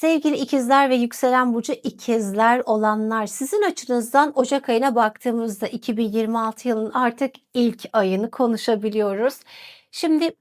Sevgili ikizler ve yükselen burcu ikizler olanlar, sizin açınızdan Ocak ayına baktığımızda 2026 yılının artık ilk ayını konuşabiliyoruz. Şimdi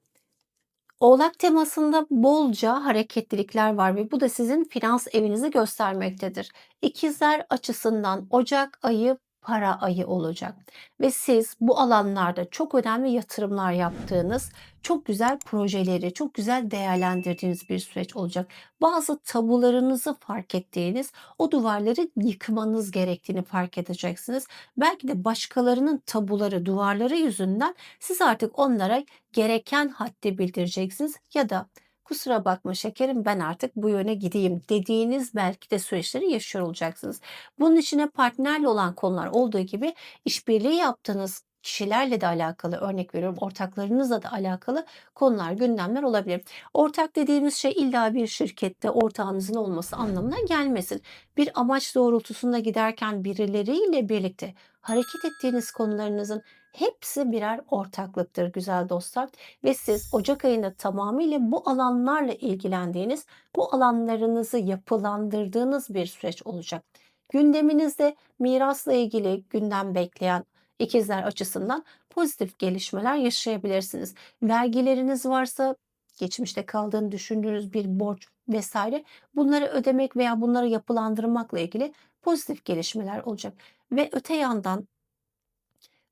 Oğlak temasında bolca hareketlilikler var ve bu da sizin finans evinizi göstermektedir. İkizler açısından Ocak ayı para ayı olacak ve siz bu alanlarda çok önemli yatırımlar yaptığınız, çok güzel projeleri, çok güzel değerlendirdiğiniz bir süreç olacak. Bazı tabularınızı fark ettiğiniz, o duvarları yıkmanız gerektiğini fark edeceksiniz. Belki de başkalarının tabuları, duvarları yüzünden siz artık onlara gereken haddi bildireceksiniz ya da kusura bakma şekerim ben artık bu yöne gideyim dediğiniz belki de süreçleri yaşıyor olacaksınız. Bunun içine partnerle olan konular olduğu gibi işbirliği yaptığınız kişilerle de alakalı örnek veriyorum ortaklarınızla da alakalı konular gündemler olabilir. Ortak dediğimiz şey illa bir şirkette ortağınızın olması anlamına gelmesin. Bir amaç doğrultusunda giderken birileriyle birlikte hareket ettiğiniz konularınızın hepsi birer ortaklıktır güzel dostlar ve siz Ocak ayında tamamıyla bu alanlarla ilgilendiğiniz, bu alanlarınızı yapılandırdığınız bir süreç olacak. Gündeminizde mirasla ilgili gündem bekleyen ikizler açısından pozitif gelişmeler yaşayabilirsiniz. Vergileriniz varsa geçmişte kaldığını düşündüğünüz bir borç vesaire bunları ödemek veya bunları yapılandırmakla ilgili pozitif gelişmeler olacak. Ve öte yandan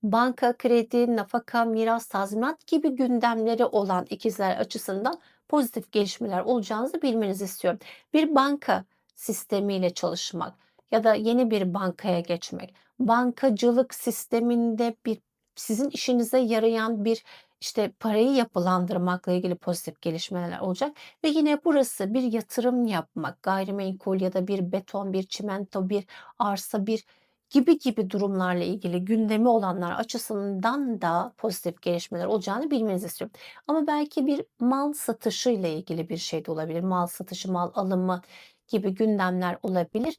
banka, kredi, nafaka, miras, tazminat gibi gündemleri olan ikizler açısından pozitif gelişmeler olacağınızı bilmenizi istiyorum. Bir banka sistemiyle çalışmak ya da yeni bir bankaya geçmek, bankacılık sisteminde bir sizin işinize yarayan bir işte parayı yapılandırmakla ilgili pozitif gelişmeler olacak ve yine burası bir yatırım yapmak, gayrimenkul ya da bir beton, bir çimento, bir arsa, bir gibi gibi durumlarla ilgili gündemi olanlar açısından da pozitif gelişmeler olacağını bilmenizi istiyorum. Ama belki bir mal satışıyla ilgili bir şey de olabilir. Mal satışı, mal alımı gibi gündemler olabilir.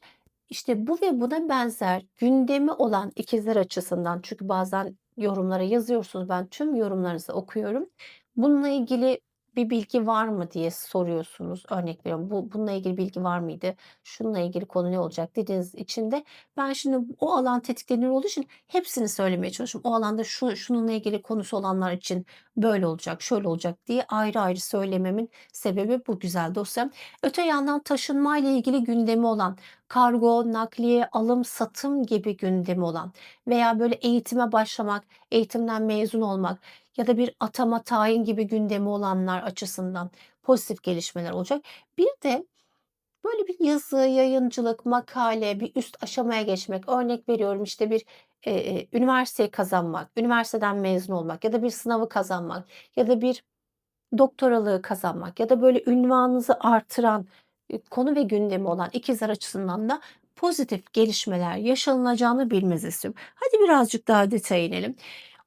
İşte bu ve buna benzer gündemi olan ikizler açısından çünkü bazen yorumlara yazıyorsunuz. Ben tüm yorumlarınızı okuyorum. Bununla ilgili bir bilgi var mı diye soruyorsunuz. Örnek veriyorum. Bu bununla ilgili bilgi var mıydı? Şununla ilgili konu ne olacak dediğiniz için de ben şimdi o alan tetikleniyor olduğu için hepsini söylemeye çalışıyorum. O alanda şu şununla ilgili konusu olanlar için böyle olacak, şöyle olacak diye ayrı ayrı söylememin sebebi bu güzel dosyam. Öte yandan taşınma ile ilgili gündemi olan kargo, nakliye, alım, satım gibi gündemi olan veya böyle eğitime başlamak, eğitimden mezun olmak ya da bir atama, tayin gibi gündemi olanlar açısından pozitif gelişmeler olacak. Bir de böyle bir yazı, yayıncılık, makale, bir üst aşamaya geçmek. Örnek veriyorum işte bir eee, üniversiteyi kazanmak, üniversiteden mezun olmak ya da bir sınavı kazanmak ya da bir doktoralığı kazanmak ya da böyle ünvanınızı artıran e, konu ve gündemi olan ikizler açısından da pozitif gelişmeler yaşanılacağını bilmenizi istiyorum. Hadi birazcık daha detaya inelim.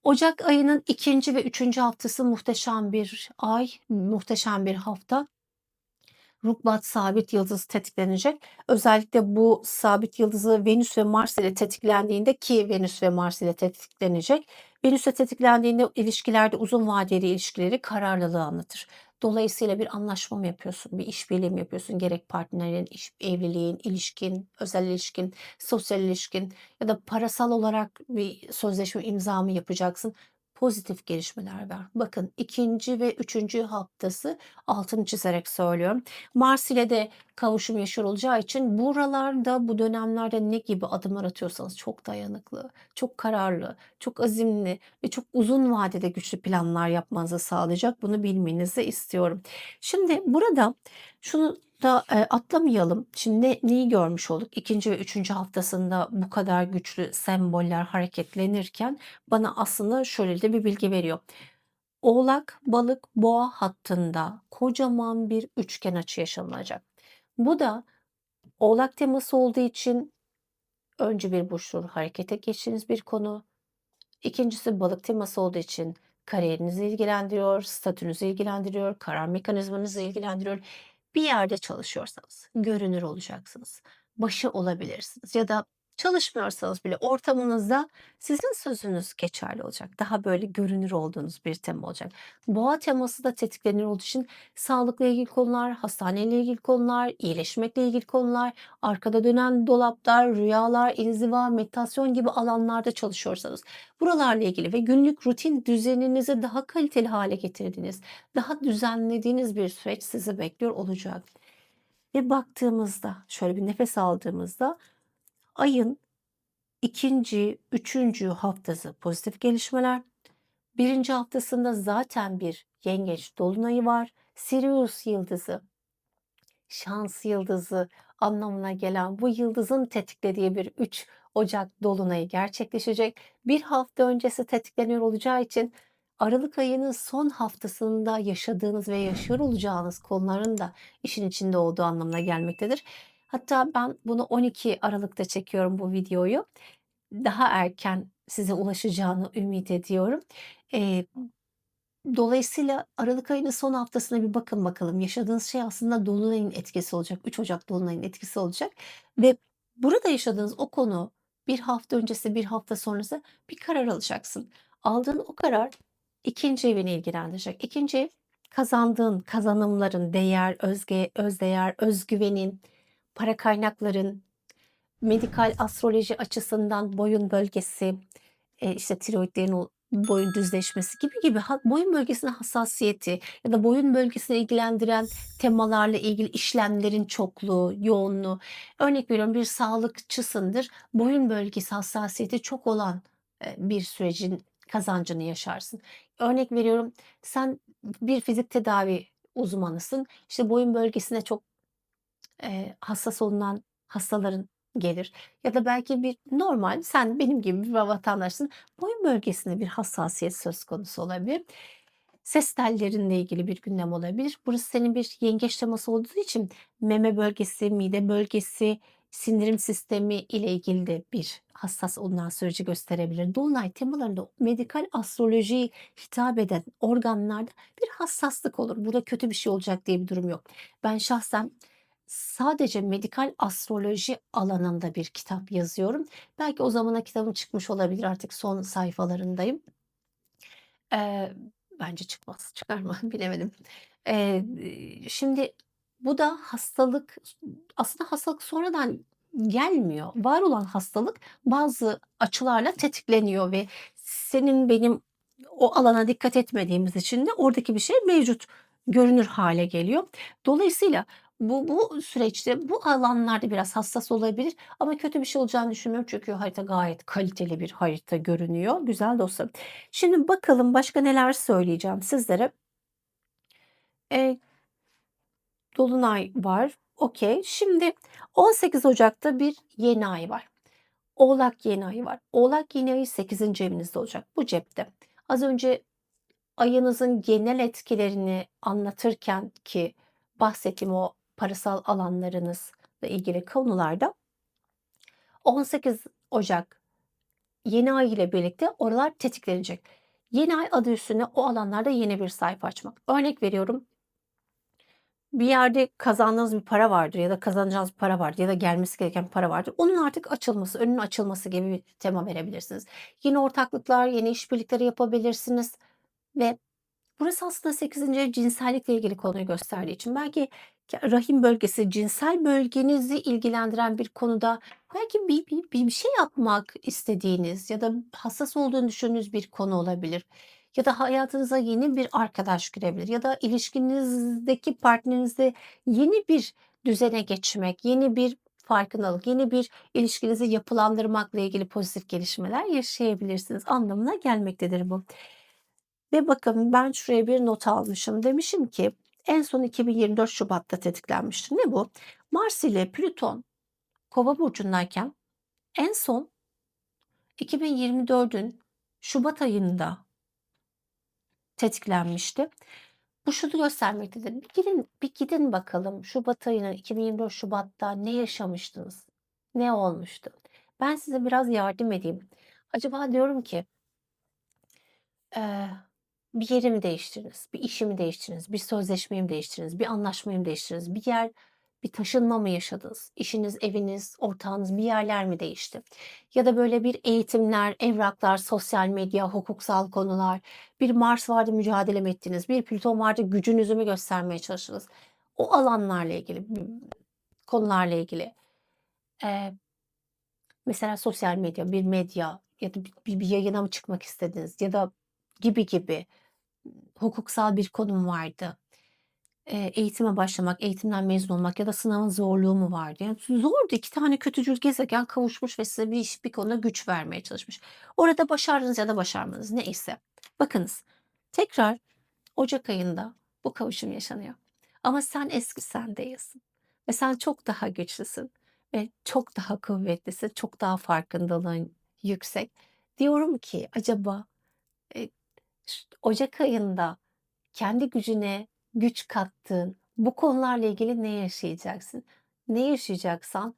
Ocak ayının ikinci ve üçüncü haftası muhteşem bir ay, muhteşem bir hafta. Rukbat sabit yıldızı tetiklenecek. Özellikle bu sabit yıldızı Venüs ve Mars ile tetiklendiğinde ki Venüs ve Mars ile tetiklenecek. Venüs ile tetiklendiğinde ilişkilerde uzun vadeli ilişkileri kararlılığı anlatır. Dolayısıyla bir anlaşma mı yapıyorsun, bir işbirliği mi yapıyorsun? Gerek partnerin, iş, evliliğin, ilişkin, özel ilişkin, sosyal ilişkin ya da parasal olarak bir sözleşme imza mı yapacaksın? Pozitif gelişmeler var. Bakın ikinci ve üçüncü haftası altını çizerek söylüyorum. Mars ile de kavuşum yaşıyor olacağı için buralarda bu dönemlerde ne gibi adımlar atıyorsanız çok dayanıklı, çok kararlı, çok azimli ve çok uzun vadede güçlü planlar yapmanızı sağlayacak. Bunu bilmenizi istiyorum. Şimdi burada şunu da e, atlamayalım. Şimdi ne- neyi görmüş olduk? İkinci ve üçüncü haftasında bu kadar güçlü semboller hareketlenirken bana aslında şöyle de bir bilgi veriyor. Oğlak, balık, boğa hattında kocaman bir üçgen açı yaşanacak. Bu da oğlak teması olduğu için önce bir burçtur harekete geçtiğiniz bir konu. İkincisi balık teması olduğu için kariyerinizi ilgilendiriyor, statünüzü ilgilendiriyor, karar mekanizmanızı ilgilendiriyor. Bir yerde çalışıyorsanız görünür olacaksınız. Başı olabilirsiniz ya da çalışmıyorsanız bile ortamınızda sizin sözünüz geçerli olacak. Daha böyle görünür olduğunuz bir tema olacak. Boğa teması da tetiklenir olduğu için sağlıkla ilgili konular, hastaneyle ilgili konular, iyileşmekle ilgili konular, arkada dönen dolaplar, rüyalar, inziva, meditasyon gibi alanlarda çalışıyorsanız buralarla ilgili ve günlük rutin düzeninizi daha kaliteli hale getirdiğiniz, daha düzenlediğiniz bir süreç sizi bekliyor olacak. Ve baktığımızda, şöyle bir nefes aldığımızda ayın ikinci, üçüncü haftası pozitif gelişmeler. Birinci haftasında zaten bir yengeç dolunayı var. Sirius yıldızı, şans yıldızı anlamına gelen bu yıldızın tetiklediği bir 3 Ocak dolunayı gerçekleşecek. Bir hafta öncesi tetikleniyor olacağı için Aralık ayının son haftasında yaşadığınız ve yaşıyor olacağınız konuların da işin içinde olduğu anlamına gelmektedir. Hatta ben bunu 12 Aralık'ta çekiyorum bu videoyu. Daha erken size ulaşacağını ümit ediyorum. Eee, dolayısıyla aralık ayının son haftasına bir bakın bakalım. Yaşadığınız şey aslında dolunayın etkisi olacak. 3 Ocak dolunayın etkisi olacak ve burada yaşadığınız o konu bir hafta öncesi, bir hafta sonrası bir karar alacaksın. Aldığın o karar ikinci evini ilgilendirecek. İkinci ev kazandığın kazanımların, değer, özge, özdeğer, özgüvenin, para kaynakların, medikal astroloji açısından boyun bölgesi, eee, işte tiroidlerin boyun düzleşmesi gibi gibi boyun bölgesine hassasiyeti ya da boyun bölgesini ilgilendiren temalarla ilgili işlemlerin çokluğu, yoğunluğu. Örnek veriyorum bir sağlıkçısındır. Boyun bölgesi hassasiyeti çok olan, eee, bir sürecin kazancını yaşarsın. Örnek veriyorum sen bir fizik tedavi uzmanısın. İşte boyun bölgesine çok Eee, hassas olunan hastaların gelir ya da belki bir normal sen benim gibi bir vatandaşsın. Boyun bölgesinde bir hassasiyet söz konusu olabilir. Ses tellerinle ilgili bir gündem olabilir. Burası senin bir yengeç teması olduğu için meme bölgesi, mide bölgesi, sindirim sistemi ile ilgili de bir hassas olunan süreci gösterebilir. Dolunay temalarında medikal astrolojiye hitap eden organlarda bir hassaslık olur. Burada kötü bir şey olacak diye bir durum yok. Ben şahsen Sadece medikal astroloji alanında bir kitap yazıyorum. Belki o zamana kitabım çıkmış olabilir, artık son sayfalarındayım. Eee, bence çıkmaz. Çıkar mı bilemedim. Eee, şimdi bu da hastalık aslında hastalık sonradan gelmiyor. Var olan hastalık bazı açılarla tetikleniyor ve senin benim o alana dikkat etmediğimiz için de oradaki bir şey mevcut görünür hale geliyor. Dolayısıyla bu bu süreçte bu alanlarda biraz hassas olabilir ama kötü bir şey olacağını düşünmüyorum çünkü harita gayet kaliteli bir harita görünüyor. Güzel dostum. Şimdi bakalım başka neler söyleyeceğim sizlere. Eee, dolunay var. Okay. Şimdi 18 Ocak'ta bir yeni ay var. Oğlak yeni ayı var. Oğlak yeni ayı 8. evinizde olacak. Bu cepte. Az önce ayınızın genel etkilerini anlatırken ki bahsettiğim o parasal alanlarınızla ilgili konularda 18 Ocak yeni ay ile birlikte oralar tetiklenecek. Yeni ay adı üstünde o alanlarda yeni bir sayfa açmak. Örnek veriyorum. Bir yerde kazandığınız bir para vardır ya da kazanacağınız bir para vardır ya da gelmesi gereken para vardır. Onun artık açılması, önünün açılması gibi bir tema verebilirsiniz. Yeni ortaklıklar, yeni işbirlikleri yapabilirsiniz ve burası aslında 8. ev cinsellikle ilgili konuyu gösterdiği için belki rahim bölgesi, cinsel bölgenizi ilgilendiren bir konuda belki bir bir bir şey yapmak istediğiniz ya da hassas olduğunu düşündüğünüz bir konu olabilir. Ya da hayatınıza yeni bir arkadaş girebilir ya da ilişkinizdeki partnerinizle yeni bir düzene geçmek, yeni bir farkındalık, yeni bir ilişkinizi yapılandırmakla ilgili pozitif gelişmeler yaşayabilirsiniz anlamına gelmektedir bu. Ve bakın ben şuraya bir not almışım. Demişim ki en son 2024 Şubat'ta tetiklenmişti. Ne bu? Mars ile Plüton Kova burcundayken en son 2024'ün Şubat ayında tetiklenmişti. Bu şunu göstermektedir. Bir gidin, bir gidin bakalım Şubat ayının 2024 Şubat'ta ne yaşamıştınız? Ne olmuştu? Ben size biraz yardım edeyim. Acaba diyorum ki eee bir yerimi değiştiriniz, bir işimi değiştiriniz, bir sözleşmeyi mi değiştiriniz, bir anlaşmayı mı değiştiriniz, bir yer, Bir taşınma mı yaşadınız? İşiniz, eviniz, ortağınız bir yerler mi değişti? Ya da böyle bir eğitimler, evraklar, sosyal medya, hukuksal konular, bir Mars vardı mücadele mi ettiniz? Bir Plüton vardı gücünüzü mü göstermeye çalıştınız? O alanlarla ilgili, konularla ilgili. Eee mesela sosyal medya, bir medya ya da bir bir yayına mı çıkmak istediniz ya da gibi gibi. Hukuksal bir konum vardı. Eee, eğitime başlamak, eğitimden mezun olmak ya da sınavın zorluğu mu vardı? Yani zordu. 2 tane kötücül gezegen kavuşmuş ve size bir iş, bir konuda güç vermeye çalışmış. Orada başardınız ya da başarmadınız neyse. Bakınız, tekrar ocak ayında bu kavuşum yaşanıyor. Ama sen eski sen değilsin ve sen çok daha güçlüsün ve çok daha kuvvetlisin, çok daha farkındalığın yüksek. Diyorum ki acaba, ş ocak ayında kendi gücüne güç kattığın bu konularla ilgili ne yaşayacaksın? Ne yaşayacaksan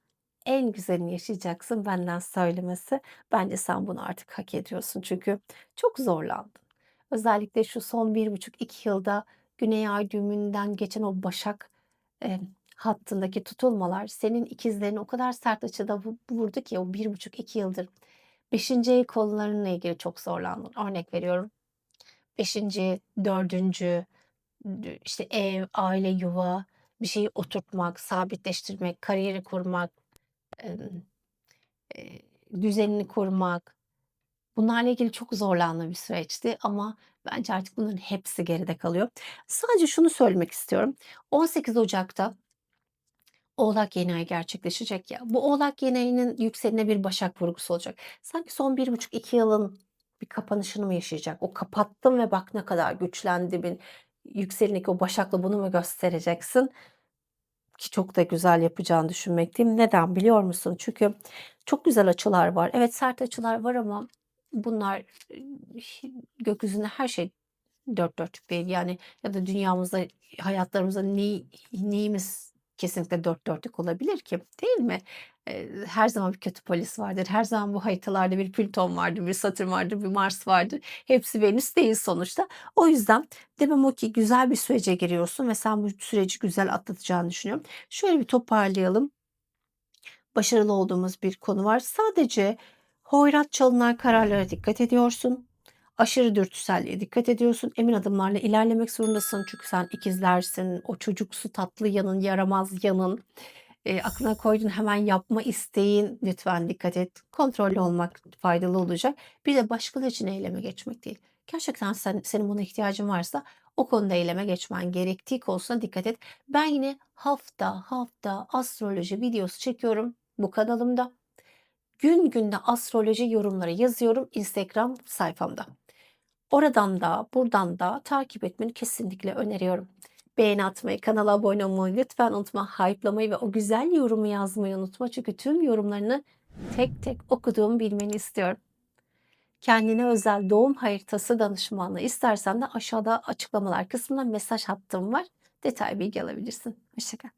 en güzelini yaşayacaksın benden söylemesi. Bence sen bunu artık hak ediyorsun çünkü çok zorlandın. Özellikle şu son 1,5-2 yılda Güney Ay düğümünden geçen o Başak, eee, hattındaki tutulmalar senin ikizlerini o kadar sert açıda vu vurdu ki o 1,5-2 yıldır 5'inci ev konularınla ilgili çok zorlandın. Örnek veriyorum, 5'inci, 4'üncü, dü işte ev, aile, yuva, bir şeyi oturtmak, sabitleştirmek, kariyeri kurmak, düzenini kurmak. Bunlarla ilgili çok zorlandığın bir süreçti ama bence artık bunların hepsi geride kalıyor. Sadece şunu söylemek istiyorum. 18 Ocak'ta Oğlak Yeni Ayı gerçekleşecek ya, bu Oğlak Yeni Ayı'nın yükselenine bir Başak vurgusu olacak. Sanki son 1,5-2 yılın bir kapanışını mı yaşayacak? O kapattım ve bak ne kadar güçlendiğimin yükselenindeki o Başak'la bunu mu göstereceksin? Ki çok da güzel yapacağını düşünmekteyim. Neden biliyor musun? Çünkü çok güzel açılar var. Evet, sert açılar var ama bunlar, gökyüzünde her şey dört dörtlük değil. Yani ya da dünyamızda, hayatlarımızda neyi neyimiz kesinlikle dört dörtlük olabilir ki, değil mi? Her zaman bir kötü polis vardır. Her zaman bu haritalarda bir Plüton vardır, bir Satürn vardır, bir Mars vardır. Hepsi Venüs değil sonuçta. O yüzden demem o ki güzel bir sürece giriyorsun ve sen bu süreci güzel atlatacağını düşünüyorum. Şöyle bir toparlayalım. Başarılı olduğumuz bir konu var. Sadece hoyratça alınan kararlara dikkat ediyorsun. Aşırı dürtüselliğe dikkat ediyorsun. Emin adımlarla ilerlemek zorundasın. Çünkü sen ikizlersin. O çocuksu tatlı yanın, yaramaz yanın, eee, aklına koyduğun hemen yapma isteğin lütfen dikkat et. Kontrollü olmak faydalı olacak. Bir de başkaları için eyleme geçmek değil. Gerçekten sen senin buna ihtiyacın varsa o konuda eyleme geçmen gerektiği konusuna dikkat et. Ben yine hafta hafta astroloji videosu çekiyorum bu kanalımda. Gün günde astroloji yorumları yazıyorum Instagram sayfamda. Oradan da buradan da takip etmeni kesinlikle öneriyorum. Beğeni atmayı, kanala abone olmayı lütfen unutma. Hype'lamayı ve o güzel yorumu yazmayı unutma. Çünkü tüm yorumlarını tek tek okuduğumu bilmeni istiyorum. Kendine özel doğum haritası danışmanlığı istersen de aşağıda açıklamalar kısmında mesaj hattım var. Detaylı bilgi alabilirsin. Hoşça kal.